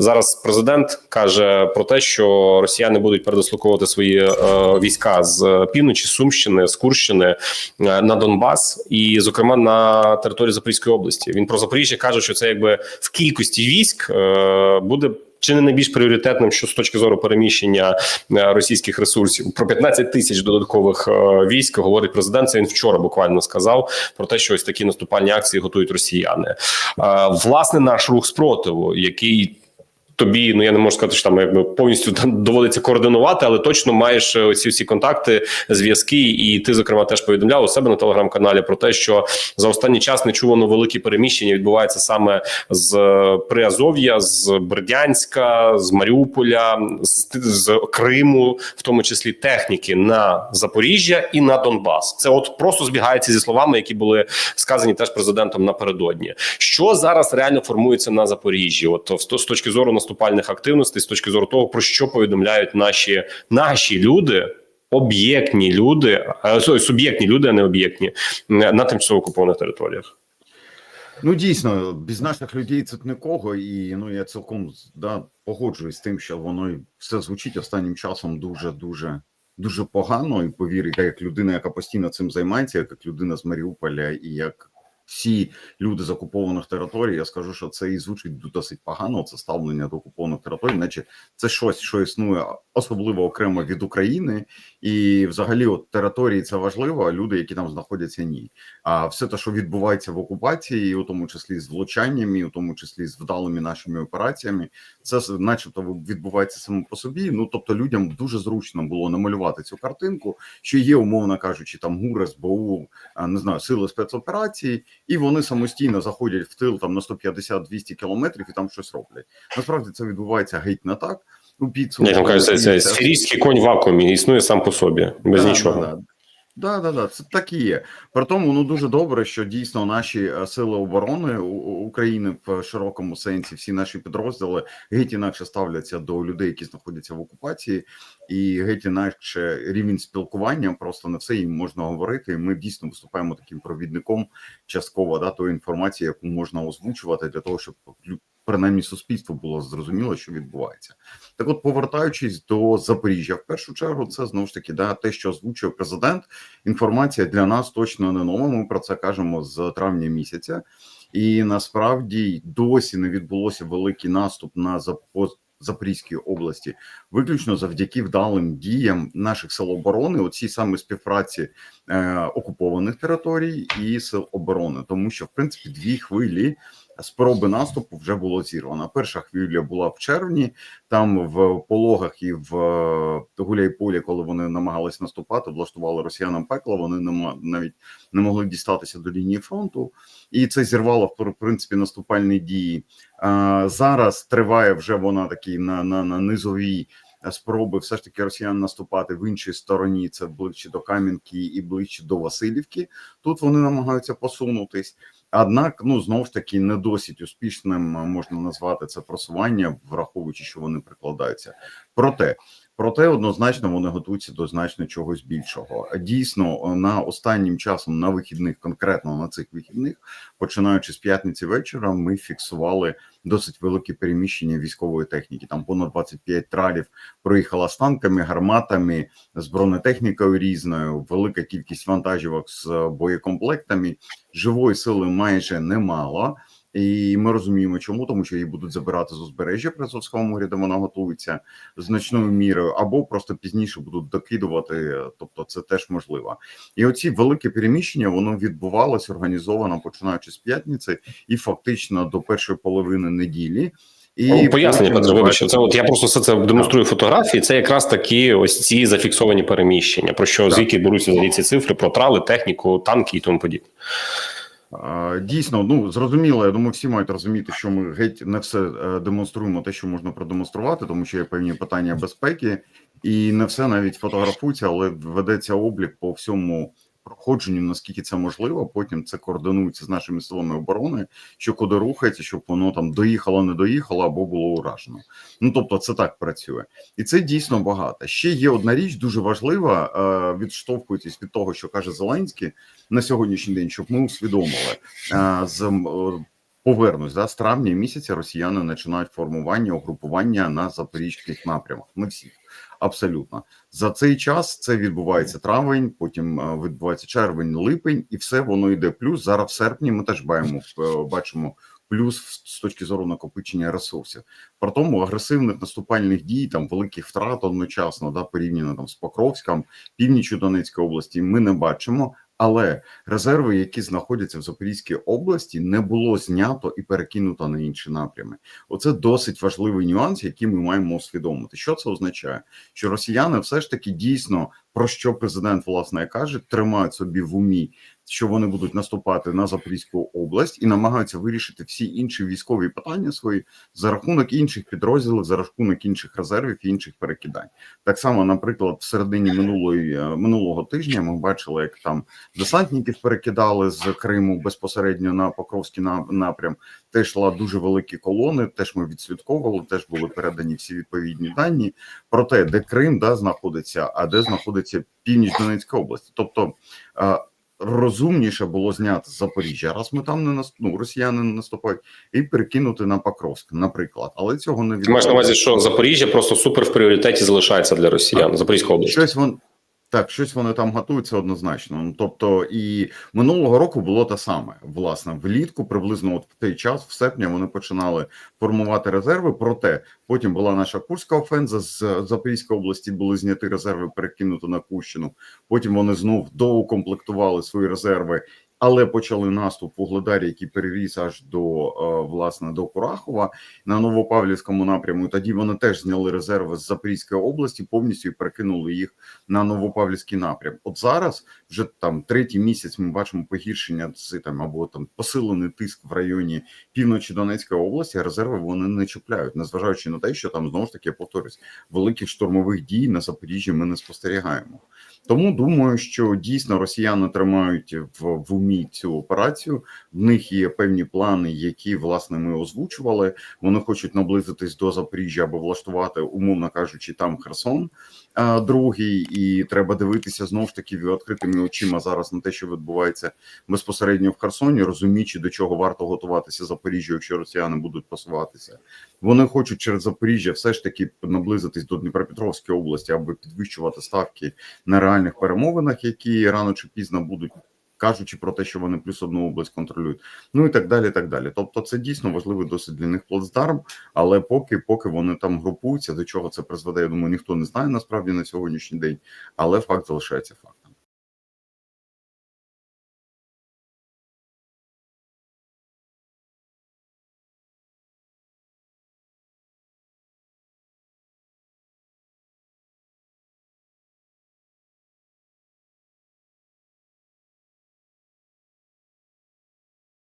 Зараз президент каже про те, що росіяни будуть передислоковувати свої е, війська з півночі, Сумщини, з Курщини е, на Донбас, і, зокрема, на території Запорізької області. Він про Запоріжжя каже, що це якби в кількості військ е, буде. Чи не найбільш пріоритетним, що з точки зору переміщення російських ресурсів про 15 тисяч додаткових військ говорить президент. Це він вчора буквально сказав про те, що ось такі наступальні акції готують росіяни. Власне, наш рух спротиву, який тобі, ну я не можу сказати, що там якби повністю там доводиться координувати, але точно маєш е, оці всі контакти, зв'язки, і ти, зокрема, теж повідомляв у себе на телеграм-каналі про те, що за останній час нечувано великі переміщення відбуваються саме з е, Приазов'я, з Бердянська, з Маріуполя, з, з Криму, в тому числі техніки на Запоріжжя і на Донбас. Це от просто збігається зі словами, які були сказані теж президентом напередодні. Що зараз реально формується на Запоріжжі? От в- з точки зору наступальних активностей, з точки зору того, про що повідомляють наші наші люди. Об'єктні люди, е, суб'єктні люди, а не об'єктні е, на тимчасово окупованих територіях. Ну дійсно, без наших людей це нікого, і ну я цілком да, погоджуюсь з тим, що воно все звучить останнім часом дуже дуже дуже погано. І повірте, як людина, яка постійно цим займається, як людина з Маріуполя, і як всі люди з окупованих територій, я скажу, що це і звучить досить погано. Це ставлення до окупованих територій, наче це щось, що існує особливо окремо від України, і взагалі, от території це важливо, а люди, які там знаходяться, ні. А все те, що відбувається в окупації, у тому числі з влучаннями, у тому числі з вдалими нашими операціями, це начебто відбувається само по собі. Ну тобто, людям дуже зручно було намалювати цю картинку, що є, умовно кажучи, там ГУР, СБУ, не знаю, сили спецоперації, і вони самостійно заходять в тил там на 150-200 кілометрів і там щось роблять. Насправді це відбувається геть не так. У підсумку там це, це сирійський конь в вакуумі існує сам по собі, без Да, нічого. Да, да. Да, да, да, це так і є. При тому, ну дуже добре, що дійсно наші е, сили оборони України в широкому сенсі, всі наші підрозділи геть інакше ставляться до людей, які знаходяться в окупації, і геть інакше рівень спілкування. Просто на все їм можна говорити. І ми дійсно виступаємо таким провідником частково да тої інформації, яку можна озвучувати для того, щоб принаймні суспільство було зрозуміло, що відбувається. Так, от, повертаючись до Запоріжжя, в першу чергу, це знову ж таки да, те, що озвучує президент. Інформація для нас точно не нова. Ми про це кажемо з травня місяця, і насправді досі не відбулося великий наступ на Запо- Запорізькій області, виключно завдяки вдалим діям наших сил оборони, оцій саме співпраці е, окупованих територій і сил оборони, тому що в принципі дві хвилі спроби наступу вже було зірвано. Перша хвиля була в червні, там в пологах і в е, Гуляйполі, коли вони намагались наступати, влаштували росіянам пекло. Вони не навіть не могли дістатися до лінії фронту, і це зірвало в принципі наступальні дії. Зараз триває вже вона такі на, на, на низовій. е, Спроби все ж таки росіян наступати в іншій стороні, це ближче до Кам'янки і ближче до Васильівки. Тут вони намагаються посунутись. Однак, ну знову ж таки, не досить успішним е, можна назвати це просування, враховуючи, що вони прикладаються. Проте, проте однозначно вони готуються до значно чогось більшого. Дійсно, на останнім часом на вихідних, конкретно на цих вихідних, починаючи з п'ятниці вечора, ми фіксували досить велике переміщення військової техніки. Там понад 25 тралів проїхала з танками, гарматами, з бронетехнікою різною, велика кількість вантажівок з боєкомплектами. Живої сили майже немало. І ми розуміємо, чому тому, що її будуть забирати з узбережжя при Азовському морі, де вона готується значною мірою, або просто пізніше будуть докидувати. Тобто, це теж можливо. І оці великі переміщення воно відбувалося організовано починаючи з п'ятниці, і фактично до першої половини неділі. І Пояснення, потім Петро, вибач, це от я просто все це демонструю фотографії. Це якраз такі ось ці зафіксовані переміщення, про що Так. звідки беруться ці цифри, про трали, техніку, танки і тому подібне. Дійсно, ну зрозуміло. Я думаю, всі мають розуміти, що ми геть не все е, демонструємо те, що можна продемонструвати, тому що є певні питання безпеки, і не все навіть фотографується, але ведеться облік по всьому проходженню, наскільки це можливо. Потім це координується з нашими силами оборони, що куди рухається, щоб воно там доїхало, не доїхало або було уражено. Ну тобто, це так працює, і це дійсно багато. Ще є одна річ дуже важлива, е, відштовхуючись від того, що каже Зеленський на сьогоднішній день, щоб ми усвідомили е, з Повернусь, да, з травня місяця росіяни починають формування угрупування на запорізьких напрямах. Ми всі абсолютно за цей час це відбувається травень, потім е, відбувається червень, липень, і все воно йде. Плюс зараз в серпні ми теж бачимо, е, бачимо плюс з точки зору накопичення ресурсів. При тому агресивних наступальних дій, там великих втрат одночасно, да, порівняно там з Покровськом, північю Донецької області, ми не бачимо. Але резерви, які знаходяться в Запорізькій області, не було знято і перекинуто на інші напрями. Оце досить важливий нюанс, який ми маємо усвідомити. Що це означає? Що росіяни все ж таки дійсно про що президент власне каже, тримають собі в умі, що вони будуть наступати на Запорізьку область і намагаються вирішити всі інші військові питання свої за рахунок інших підрозділів, за рахунок інших резервів і інших перекидань. Так само, наприклад, в середині минулої е, минулого тижня ми бачили, як там десантників перекидали з Криму безпосередньо на Покровський на- напрям. Теж йшла дуже великі колони. Теж ми відслідковували, теж були передані всі відповідні дані про те, де Крим да знаходиться, а де знаходиться північ Донецької області. Тобто е, розумніше було зняти з Запоріжжя, раз ми там не нас, ну, росіяни не наступають, і перекинути на Покровськ, наприклад. Але цього не відбувається. маєш на увазі, що Запоріжжя просто супер в пріоритеті залишається для росіян. Запорізька область. Щось вон так, щось вони там готуються однозначно. Ну, тобто, і минулого року було те саме. Власне, влітку, приблизно от в той час, в серпні, вони починали формувати резерви. Проте потім була наша Курська офенза з Запорізької області. Були зняті резерви, перекинуто на Кущину. Потім вони знов доукомплектували свої резерви. Але почали наступ в Угледарі, який переріс аж до е, власне до Курахова на Новопавлівському напряму. Тоді вони теж зняли резерви з Запорізької області, повністю і перекинули їх на Новопавлівський напрям. От зараз вже там третій місяць ми бачимо погіршення з там або там посилений тиск в районі півночі Донецької області. Резерви вони не чіпляють, незважаючи на те, що там знову ж таки я повторюсь, великих штурмових дій на Запоріжжі ми не спостерігаємо. Тому думаю, що дійсно росіяни тримають в, в умі цю операцію. В них є певні плани, які власне ми озвучували. Вони хочуть наблизитись до Запоріжжя або влаштувати, умовно кажучи, там Херсон а, другий, і треба дивитися знову ж таки відкритими очима зараз на те, що відбувається безпосередньо в Херсоні, розуміючи до чого варто готуватися Запоріжжю, якщо росіяни будуть просуватися. Вони хочуть через Запоріжжя все ж таки наблизитись до Дніпропетровської області, аби підвищувати ставки на реальних перемовинах, які рано чи пізно будуть. Кажучи про те, що вони плюс одну область контролюють, ну і так далі. так далі. Тобто, це дійсно важливий досить для них плацдарм, але поки поки вони там групуються, до чого це призведе, я думаю, ніхто не знає насправді на сьогоднішній день, але факт залишається фактом.